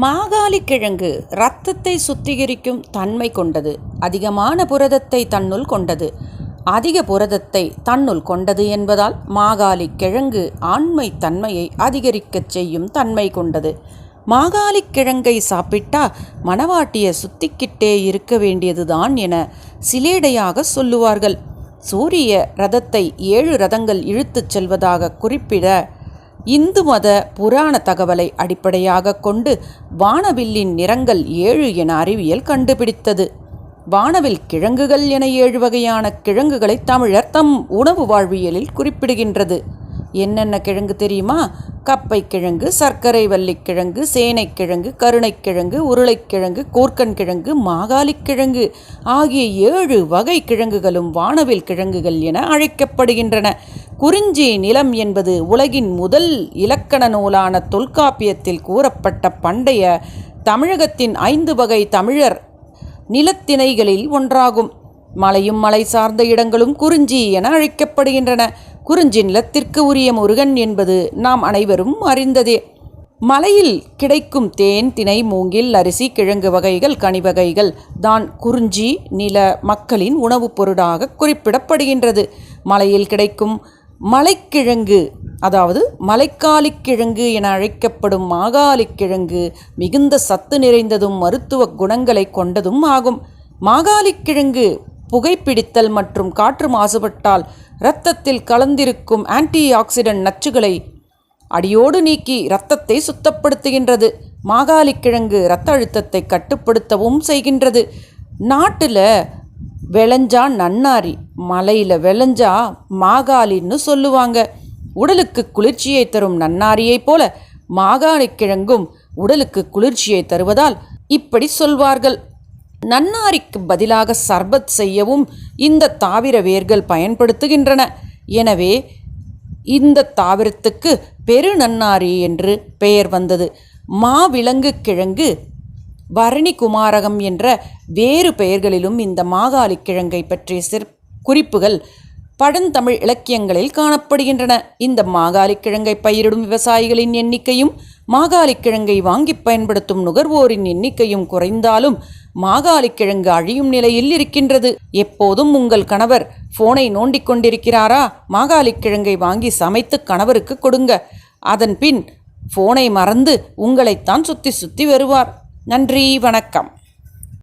மாகாளி கிழங்கு இரத்தத்தை சுத்திகரிக்கும் தன்மை கொண்டது. அதிகமான புரதத்தை தன்னுள் கொண்டது. அதிக புரதத்தை தன்னுள் கொண்டது என்பதால் மாகாளி கிழங்கு ஆண்மை தன்மையை அதிகரிக்கச் செய்யும் தன்மை கொண்டது. மாகாளி கிழங்கை சாப்பிட்டா மணவாட்டியை சுத்திக்கிட்டே இருக்க வேண்டியதுதான் என சிலேடையாக சொல்லுவார்கள். சூரிய ரதத்தை ஏழு ரதங்கள் இழுத்துச் செல்வதாக குறிப்பிட இந்து மத புராண தகவலை அடிப்படையாக கொண்டு வானவில்லின் நிறங்கள் ஏழு என அறிவியல் கண்டுபிடித்தது. வானவில் கிழங்குகள் என ஏழு வகையான கிழங்குகளை தமிழர் தம் உணவு வாழ்வியலில் குறிப்பிடுகின்றது. என்னென்ன கிழங்கு தெரியுமா? கப்பை கிழங்கு சர்க்கரை வள்ளிக் கிழங்கு சேனைக்கிழங்கு கருணைக்கிழங்கு உருளைக்கிழங்கு கூர்க்கன் கிழங்கு மாகாளிக் கிழங்கு ஆகிய ஏழு வகை கிழங்குகளும் வானவில் கிழங்குகள் என அழைக்கப்படுகின்றன. குறிஞ்சி நிலம் என்பது உலகின் முதல் இலக்கண நூலான தொல்காப்பியத்தில் கூறப்பட்ட பண்டைய தமிழகத்தின் ஐந்து வகை தமிழர் நிலத்திணைகளில் ஒன்றாகும். மலையும் மலை சார்ந்த இடங்களும் குறிஞ்சி என அழைக்கப்படுகின்றன. குறிஞ்சி நிலத்திற்கு உரிய முருகன் என்பது நாம் அனைவரும் அறிந்ததே. மலையில் கிடைக்கும் தேன் திணை மூங்கில் அரிசி கிழங்கு வகைகள் கனிவகைகள் தான் குறிஞ்சி நில மக்களின் உணவுப் பொருளாக குறிப்பிடப்படுகின்றது. மலையில் கிடைக்கும் மலைக்கிழங்கு அதாவது மலைக்காலிக்கிழங்கு என அழைக்கப்படும் மாகாலிக்கிழங்கு மிகுந்த சத்து நிறைந்ததும் மருத்துவ குணங்களை கொண்டதும் ஆகும். மாகாளிக் கிழங்கு புகைப்பிடித்தல் மற்றும் காற்று மாசுபட்டால் இரத்தத்தில் கலந்திருக்கும் ஆன்டி ஆக்சிடென்ட் நச்சுகளை அடியோடு நீக்கி இரத்தத்தை சுத்தப்படுத்துகின்றது. மாகாளிக் கிழங்கு இரத்த அழுத்தத்தை கட்டுப்படுத்தவும் செய்கின்றது. நாட்டில் விளைஞ்சா நன்னாரி மலையில் விளைஞ்சா மாகாளின்னு சொல்லுவாங்க. உடலுக்கு குளிர்ச்சியை தரும் நன்னாரியைப் போல மாகாளிக் கிழங்கும் உடலுக்கு குளிர்ச்சியை தருவதால் இப்படி சொல்வார்கள். நன்னாரிக்கு பதிலாக சர்பத் செய்யவும் இந்த தாவர வேர்கள் பயன்படுத்துகின்றன. எனவே இந்த தாவரத்துக்கு பெருநன்னாரி என்று பெயர் வந்தது. மாவிலங்கு கிழங்கு வரணி குமாரகம் என்ற வேறு பெயர்களிலும் இந்த மாகாளி கிழங்கை பற்றிய சிற் குறிப்புகள் பழந்தமிழ் இலக்கியங்களில் காணப்படுகின்றன. இந்த மாகாளி கிழங்கை பயிரிடும் விவசாயிகளின் எண்ணிக்கையும் மாகாளி கிழங்கை வாங்கி பயன்படுத்தும் நுகர்வோரின் எண்ணிக்கையும் குறைந்தாலும் மாகாளி கிழங்கு அழியும் நிலையில் இருக்கின்றது. எப்போதும் உங்கள் கணவர் போனை நோண்டிக் கொண்டிருக்கிறாரா? மாகாளி கிழங்கை வாங்கி சமைத்து கணவருக்கு கொடுங்க. அதன் பின் போனை மறந்து உங்களைத்தான் சுத்தி சுத்தி வருவார். நன்றி வணக்கம்.